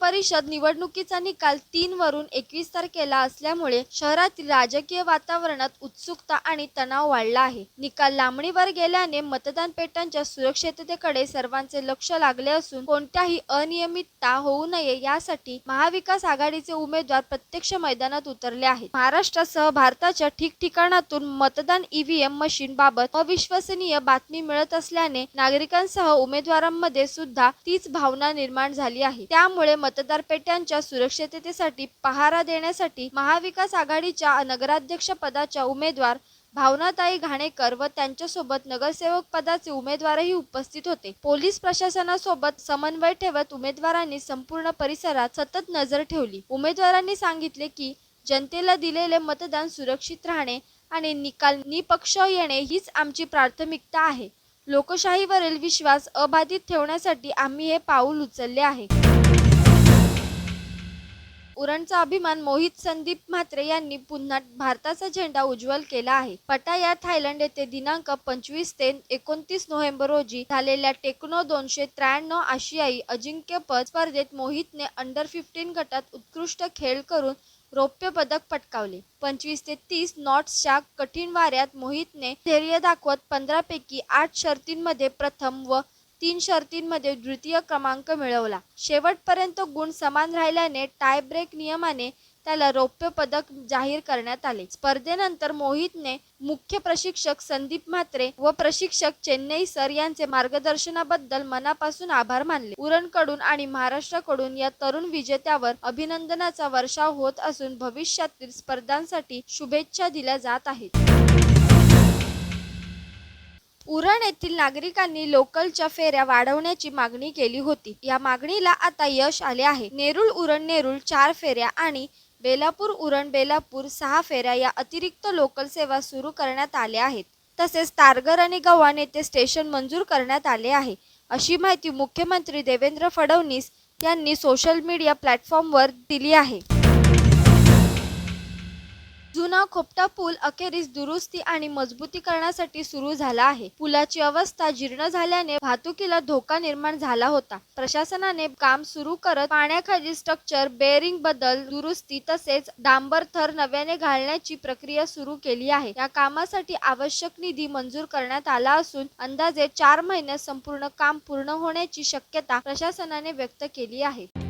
परिषद निवडणुकीचा निकाल तीन वरून एकवीस तारखेला असल्यामुळे शहरातील राजकीय वातावरणात उत्सुकता आणि तणाव वाढला आहे. निकाल लांबणीवर गेल्याने मतदान पेट्यांच्या सुरक्षिततेकडे सर्वांचे लक्ष लागले असून कोणत्याही अनियमितता होऊ नये यासाठी महाविकास आघाडीचे उमेदवार प्रत्यक्ष मैदानात उतरले आहेत. महाराष्ट्रासह भारताच्या ठिकठिकाणातून मतदान ईव्हीएम मशीन बाबत अविश्वसनीय बातमी मिळत असल्याने नागरिकांसह उमेदवारांमध्ये सुद्धा तीच भावना निर्माण झाली आहे. त्यामुळे मतदार पेट्यांच्या सुरक्षिततेसाठी पहारा देण्यासाठी महाविकास आघाडीच्या नगराध्यक्ष पदाच्या उमेदवार भावनाताई घाणेकर व त्यांच्यासोबत नगरसेवक पदाचे उमेदवारही उपस्थित होते. पोलीस प्रशासनासोबत समन्वय ठेवत उमेदवारांनी संपूर्ण परिसरात सतत नजर ठेवली. उमेदवारांनी सांगितले की जनतेला दिलेले मतदान सुरक्षित राहणे आणि निकाल निपक्ष येणे हीच आमची प्राथमिकता आहे. लोकशाहीवरील विश्वास अबाधित ठेवण्यासाठी आम्ही हे पाऊल उचलले आहे. उरणचा अभिमान मोहित संदीप म्हात्रे यांनी पुन्हा भारताचा झेंडा उज्ज्वल केला आहे. पटाया थायलंड येथे दिनांक पंचवीस ते एकोणतीस नोव्हेंबर रोजी झालेल्या टेक्नो दोनशे त्र्याण्णव आशियाई अजिंक्यपद स्पर्धेत मोहितने अंडर फिफ्टीन गटात उत्कृष्ट खेळ करून रौप्य पदक पटकावले. पंचवीस ते तीस नॉट्सच्या कठीण वाऱ्यात मोहितने धैर्य दाखवत पंधरापैकी आठ शर्तींमध्ये प्रथम व तीन शर्तींमध्ये द्वितीय क्रमांक मिळवला. शेवटपर्यंत गुण समान राहिल्याने टायब्रेक नियमाने त्याला रौप्य पदक जाहीर करण्यात आले. स्पर्धेनंतर मोहितने मुख्य प्रशिक्षक संदीप म्हात्रे व प्रशिक्षक चेन्नई सर यांचे मार्गदर्शनाबद्दल मनापासून आभार मानले. उरणकडून आणि महाराष्ट्राकडून या तरुण विजेत्यावर अभिनंदनाचा वर्षाव होत असून भविष्यातील स्पर्धांसाठी शुभेच्छा दिल्या जात आहेत. उरण येथील नागरिकांनी लोकलच्या फेऱ्या वाढवण्याची मागणी केली होती. या मागणीला आता यश आले आहे. नेरुळ उरण नेरुळ चार फेऱ्या आणि बेलापूर उरण बेलापूर सहा फेऱ्या या अतिरिक्त लोकल सेवा सुरू करण्यात आल्या आहेत. तसेच तारघर आणि गव्हाण येथे स्टेशन मंजूर करण्यात आले आहे. अशी माहिती मुख्यमंत्री देवेंद्र फडणवीस यांनी सोशल मीडिया प्लॅटफॉर्मवर दिली आहे. जुना खोपटा पूल अखेरीस दुरुस्ती आणि मजबूतीकरणासाठी सुरू झाला आहे. पुलाची अवस्था जीर्ण झाल्याने वाहतुकीला धोका निर्माण झाला होता. प्रशासनाने काम सुरू करत पाण्याखाली स्ट्रक्चर बेअरिंग बदल दुरुस्ती तसेच डांबर थर नव्याने घालण्याची प्रक्रिया सुरू केली आहे. या कामासाठी आवश्यक निधी मंजूर करण्यात आला असून अंदाजे चार महिन्यात संपूर्ण काम पूर्ण होण्याची शक्यता प्रशासनाने व्यक्त केली आहे.